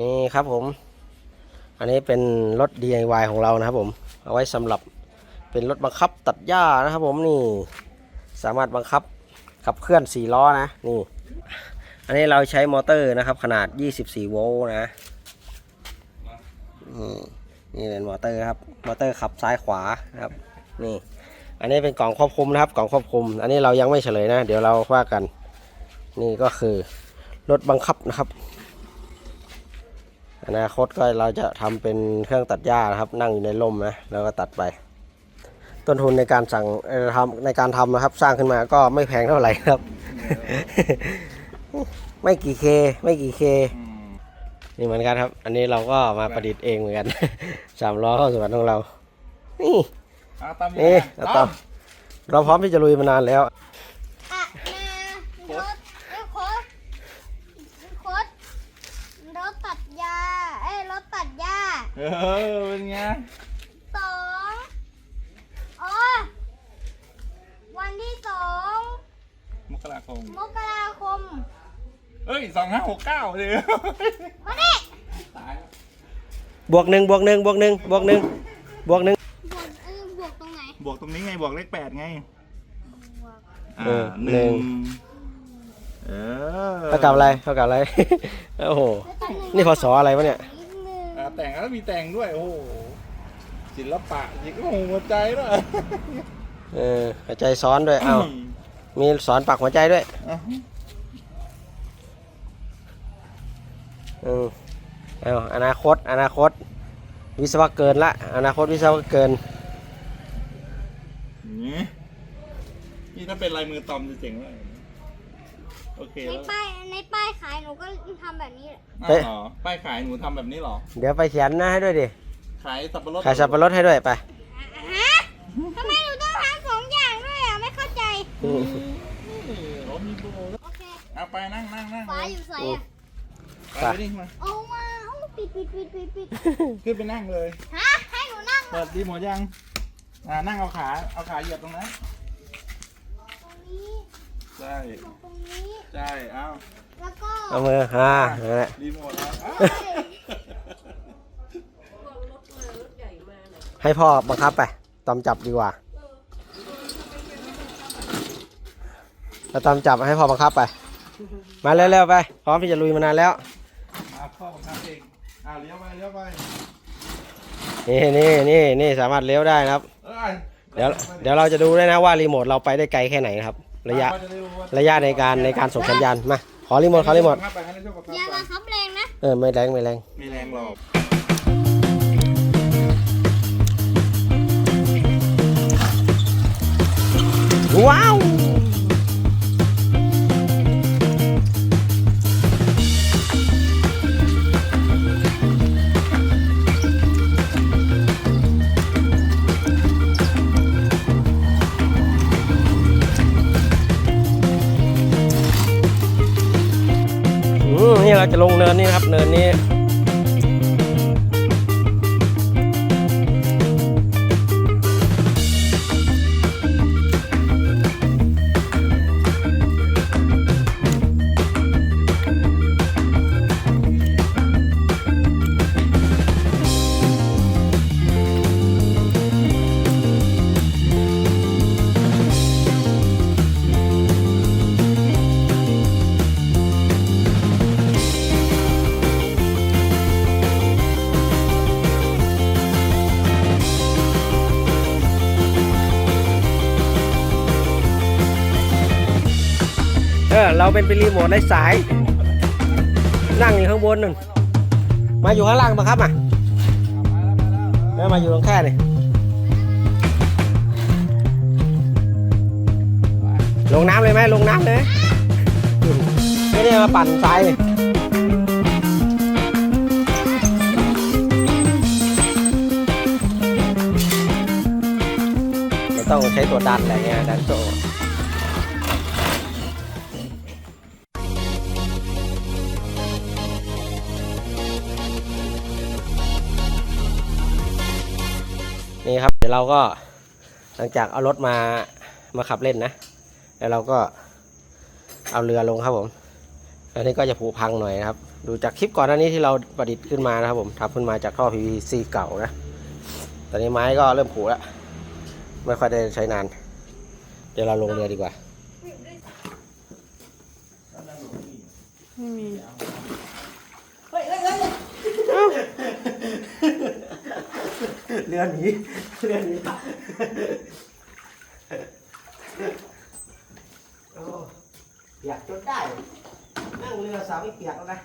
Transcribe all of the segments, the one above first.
นี่ครับผม อันนี้เป็นรถ DIY ของเรานะครับผม เอาไว้สำหรับเป็นรถบังคับตัดหญ้านะครับผมนี่สามารถบังคับขับเคลื่อน4ล้อนะนี่ อันนี้เราใช้มอเตอร์นะครับ ขนาด 24 โวลต์นะนี่นี่เป็นมอเตอร์ครับมอเตอร์ขับซ้ายขวานะครับ นี่ อันนี้เป็นกล่องควบคุมนะครับกล่องควบคุม อันนี้เรายังไม่เฉลยนะ เดี๋ยวเราว่ากัน นี่ก็คือรถบังคับนะครับ อนาคตก็เราจะทำเป็นเครื่องตัดหญ้านะครับ นั่งอยู่ในร่มนะแล้วก็ตัดไป ต้นทุนในการสั่งเอ่อทำในการทำนะครับ สร้างขึ้นมาก็ไม่แพงเท่าไหร่ครับ ไม่กี่เค ไม่กี่เคอืมนี่เหมือนกันครับ อันนี้เราก็มาประดิษฐ์เองเหมือนกันสามล้อเข้าสวนของเรา นี่เอาตามนี่นี้เอาต่อเราพร้อมที่จะลุยมานานแล้ว อะนาโคตรโคตรโคตรรถตัดหญ้าเอ้ยรถตัดหญ้า เออเป็นไงสองอ๋อวันที่สองมกราคม มกราคม เอ้ยสองห้าหกเก้าเลยมาดิตายแล้วบวกหนึ่งบวกหนึ่งบวกหนึ่งบวกหนึ่งบวกหนึ่ง บวกเออบวกตรงไหน บวกตรงนี้ไงบวกเลขแปดไง บวกเออหหนึ่นึ่ง งเออเท่ากับอะไรเท่ากับอะไร โอ้โหนี่พศอะไรวะเนี่ยนิดนึงอ่า แต่งแล้วมีแต่งด้วย โอ้โหศิลปะยิงโอ้โหหัวใจด้วยเออหัวใจซ้อนด้วยเอ้ามีสอนปักหัวใจด้วยอะเออเอาอนาคต อนาคต วิศวะเกินละ อนาคตวิศวะเกินนี่นี่ถ้าเป็นลายมือตอมจะเจ๋งเลย โอเคในแล้วป้ายในป้ายขายหนูก็ทำแบบนี้แหละอ้าวเอ๊ะเหรอป้ายขายหนูทำแบบนี้เหรอ เดี๋ยวไปเขียนหน้าให้ด้วยดิ ขายสับปะรดขายสับปะรดให้ด้วยไปฮะทำไมหนูต้องทำสองอย่างด้วยอะไม่เข้าใจอืมนี่เขามีโบแล้วโอเคเอาไปนั่งนั่งนั่งฟ้าอยู่ใส่อะไปดิมาเอามาเอาปิดปิดปิดปิดปิดขึ้นไปนั่งเลยฮะให้หนูนั่งเหรเปิอดดีหมดยังอ่านั่งเอาขาเอาขาเหยียบตรงนั้นตรงนี้ ใช่ตรงนี้ ใช่เอาแล้วก็เอามือฮ่านั่นแหละรีโมทเอาเอาให้พ่อบังคับไปตอมจับดีกว่า แล้วตอมจับให้พ่อบังคับไป มาเร็วๆไป พร้อมที่จะลุยมานานแล้วเอาเข้าบังคับเองอ่าเลี้ยวไปเลี้ยวไปนี่นี่นี่นี่สามารถเลี้ยวได้นะครับ เอ้ย เดี๋ยวเดี๋ยวเราจะดูด้วยนะว่ารีโมทเราไปได้ไกลแค่ไหนนะครับ ระยะระยะในการในการส่งสัญญาณมาขอรีโมทขอรีโมทบังคับไปให้ได้ช่วยบังคับอย่าไปบังคับแรงนะเออไม่แรงไม่แรงไม่แรงหรอกว้าว อืมนี่เราจะลงเนินนี่นะครับ เนินนี้ เราเป็นเป็นรีโมทไร้สาย นั่งอยู่ข้างบนนึงมาอยู่ข้างล่างมาครับมาแล้วมาอยู่ตรงแค่นี่ลงน้ำเลยไหมลงน้ำเลยไม่ได้มาปั่นทรายเราต้องใช้ตัวดันอะไรเงี้ยดันโซ่ ก็หลังจากเอารถมามาขับเล่นนะ แล้วเราก็เอาเรือลงครับผม อันนี้ก็จะผุพังหน่อยนะครับ ดูจากคลิปก่อนหน้านี้ที่เราประดิษฐ์ขึ้นมานะครับผมทำขึ้นมาจากท่อ PVC เก่านะ ตอนนี้ไม้ก็เริ่มผุแล้ว ไม่ค่อยได้ใช้นาน เดี๋ยวเราลงเรือดีกว่า ไม่มี เรือหนีเรือหนีโอ้เปียกจนได้ นั่งเรือสาวไม่เปียกแล้วนะ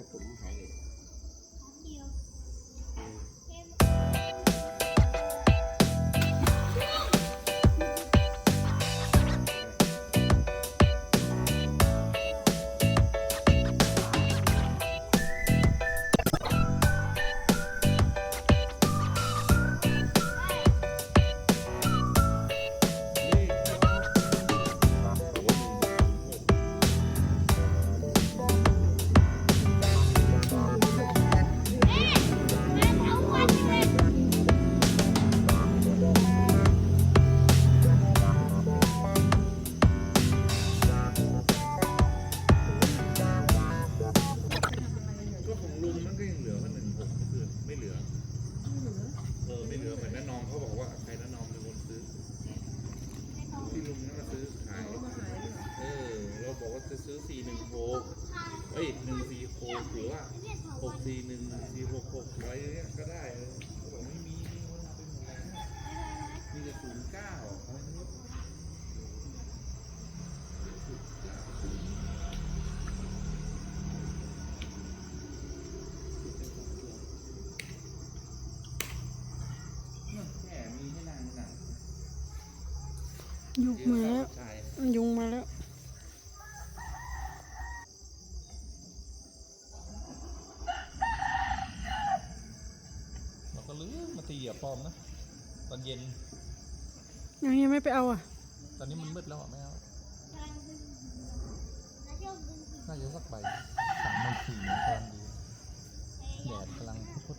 นล ไม่เหลือเหมือนน้าน้องเขาบอกว่าใครน้าน้องเป็นคนซื้อที่ลุงนั่นมาซื้อขายเอ มาแล้วยุงมาแล้วเราก็ลืมมาตีเหยียบปอมนะตอนเย็นยังยังไม่ไปเอาอะ ตอนนี้มันมืดแล้วอะไม่เอาน่าจะสักใบสามไม่สี่กำลังดีแดดกำลังพุทธ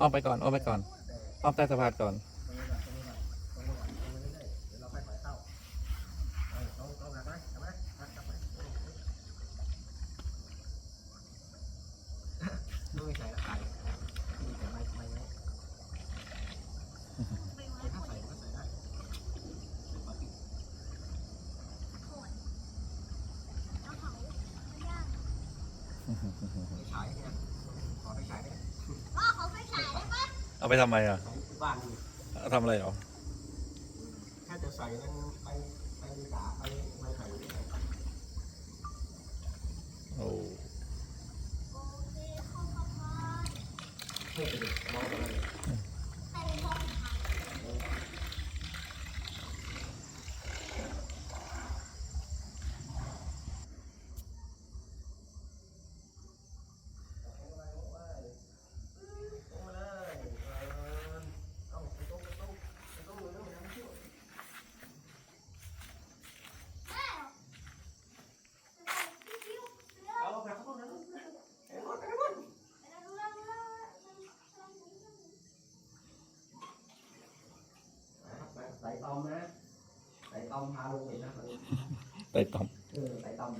อ้อมไปก่อนอ้อมไปก่อนอ้อมใต้สะพานก่อนไม่ใช่ ไปทำไมอะทำอะไรเหรอแค่จะใส่ นะไต่ตอมพาลงเห็นนะไต่ตอมเออไต่ตอม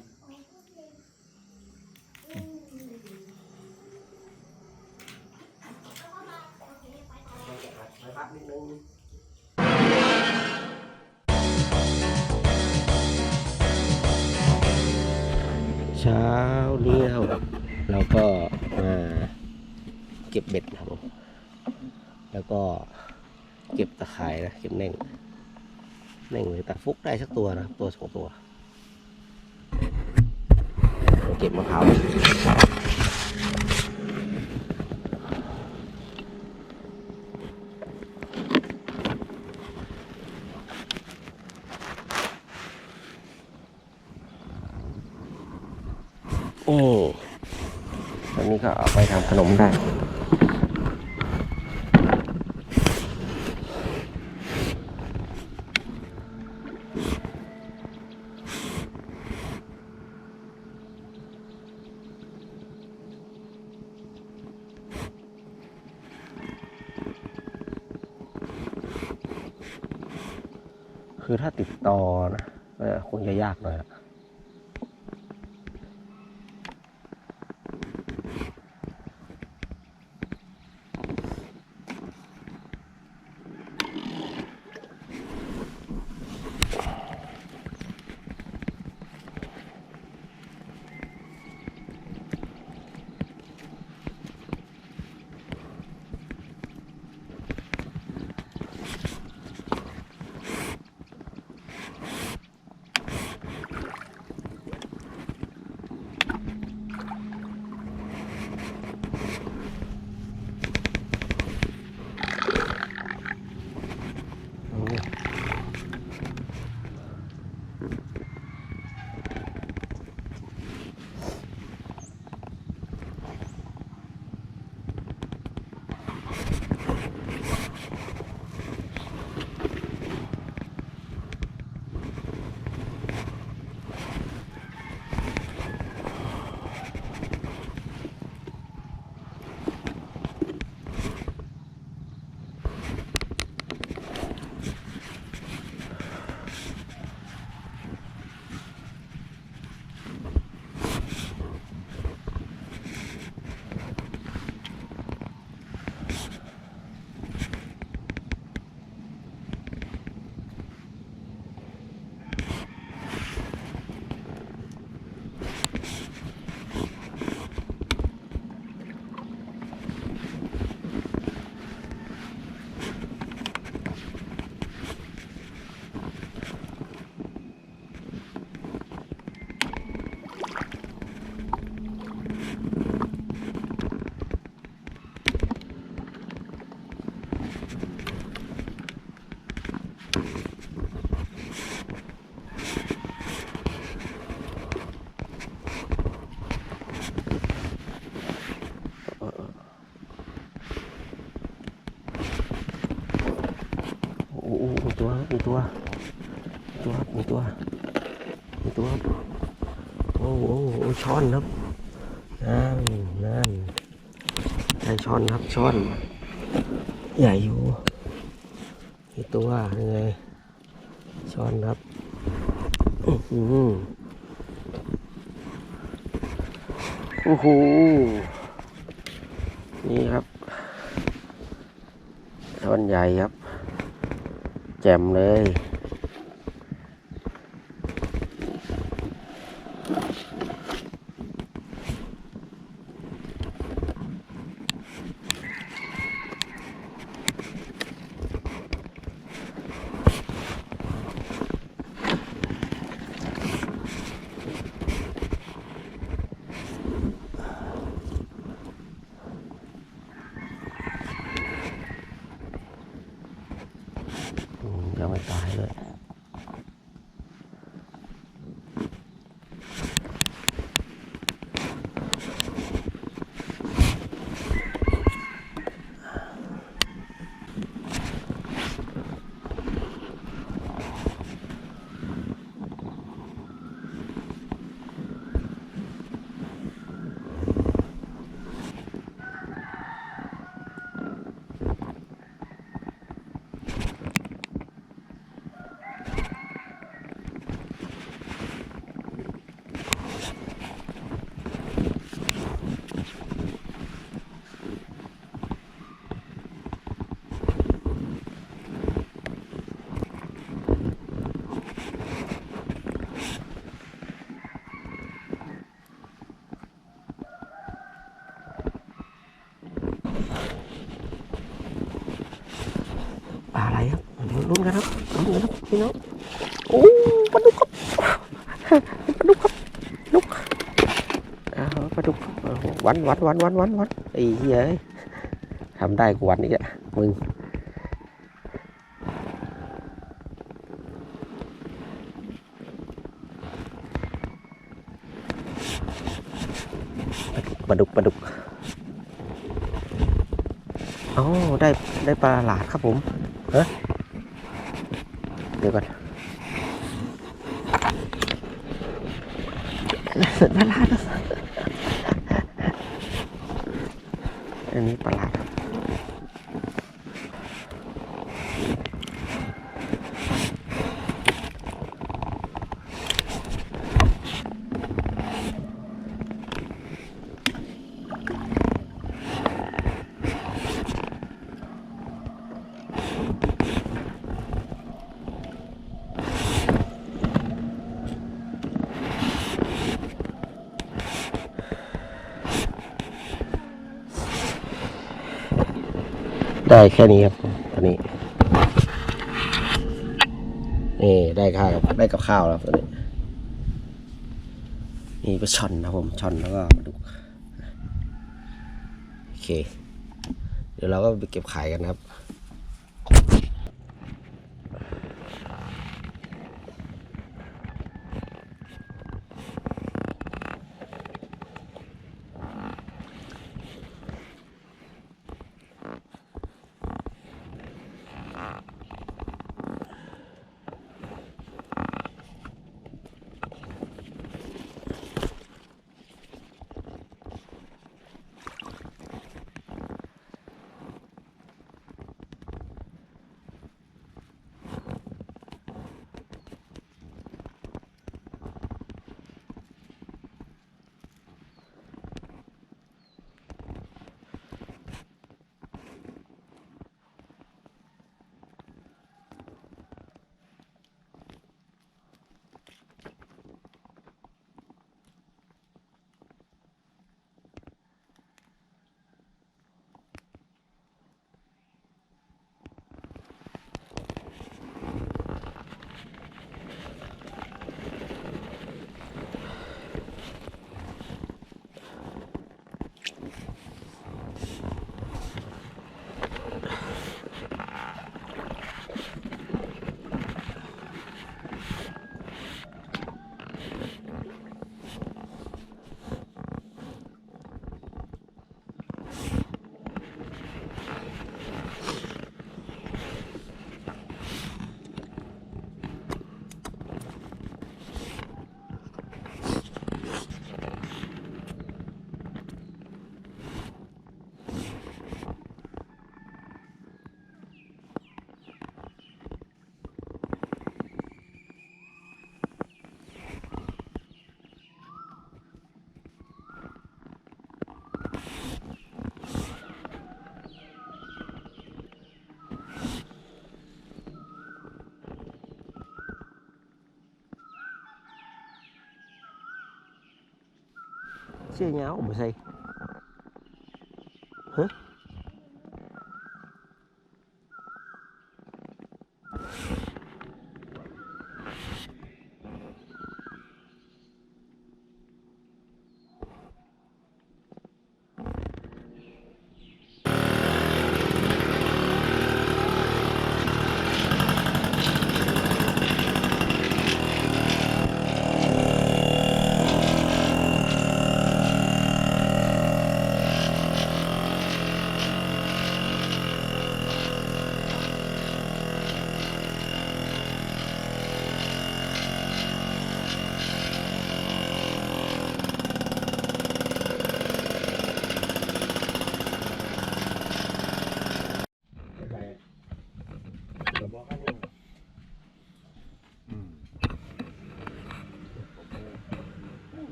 เช้าเลี้ยวเราก็มาเก็บเบ็ดครับผมแล้วก็เก็บตะไคร้นะ เก็บแน่ง เน่งเลยแต่ฟุกได้สักตัวนะตัวสองตัวเก็บมะพร้าวโอ้ตอนนี้ก็เอาไปทำขนมได้ ตัวครับมีตัว ตัวครับมีตัวมีตัวครับโอ้โหโอ้ช้อนครับนั่นนั่นใช่ช้อนครับช้อน ใหญ่อยู่มีตัวยังไงช้อนครับอื้อหือโอ้โหนี่ครับช้อนใหญ่ครับ แจ่ ลุ้นกันครับลุ้นกันครับพี่น้องโอ้ปลาดุกครับปลาดุกครับดุกอ้าวปลาดุกวันวันวันวันวันวันไอ้เหี้ยเอ้ยทำได้กูวันอีกอะมึงปลาดุกปลาดุกโอ้ได้ได้ปลาหลาดครับผมเฮ้ เดี๋ยวก่อนปลาหลาดอันนี้ปลาหลาดครับ ได้แค่นี้ครับตอนนี้นี่ได้ข้าวได้กับข้าวแล้วตอนนี้นี่ปลาช่อนนะผมช่อนแล้วก็มาดุโอเค เดี๋ยวเราก็ไปเก็บขายกันครับ chia nháo mà xây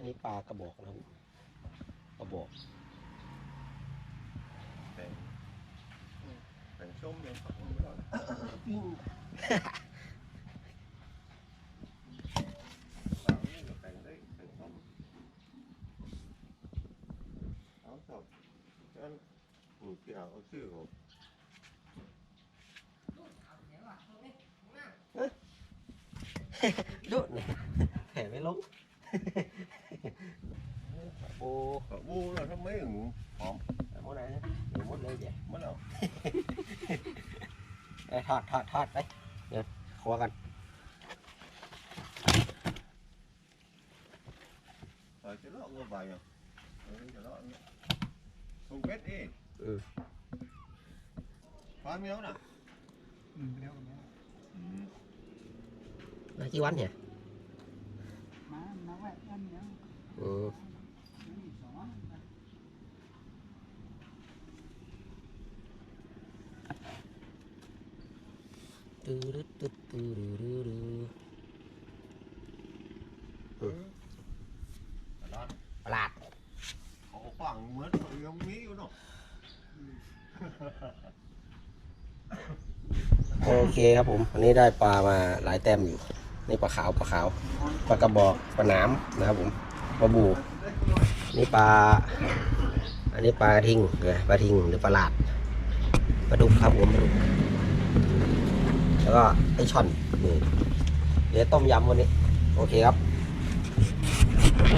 อันนี้ปลากระบอกนะครับ กระบอกแต่งส้มเลยครับผมไม่ได้แต่งได้แต่งส้มเอาสับฉันหนูเกี่ยวเอาชื่อผมดุเนี่ยแผลไม่ลง โอ้กระบูเราทำไมถึงหอมหมดไหนนะเดี๋ยวหมดเลยเดี๋ยวมันเอาไปทอดทอดทอดไปเดี๋ยวครัวกัน Rồi cái đó ngồi bài à? Ừ, cái đó không biết đi. Ừ. Có miếu nè. มากี่วันเนี่ยอืมตื้อ ดึ๊ดตึ๊ดตื้อดื้อดื้อดื้อ Đó, ประหลาด có khoảng mướn rồi ông Mỹ của nó. โอเคครับผมวันนี้ได้ปลามาหลายแต้มอยู่ นี่ปลาขาวปลาขาวปลากระบอกปลาหนามนะครับผมปลาบูนี่ปลา อันนี้ปลากระทิงปลาทิงหรือปลาหลาดปลาดุกครับผมปลาดุก แล้วก็ไอช่อนนี่เดี๋ยวต้มยำวันนี้ โอเคครับ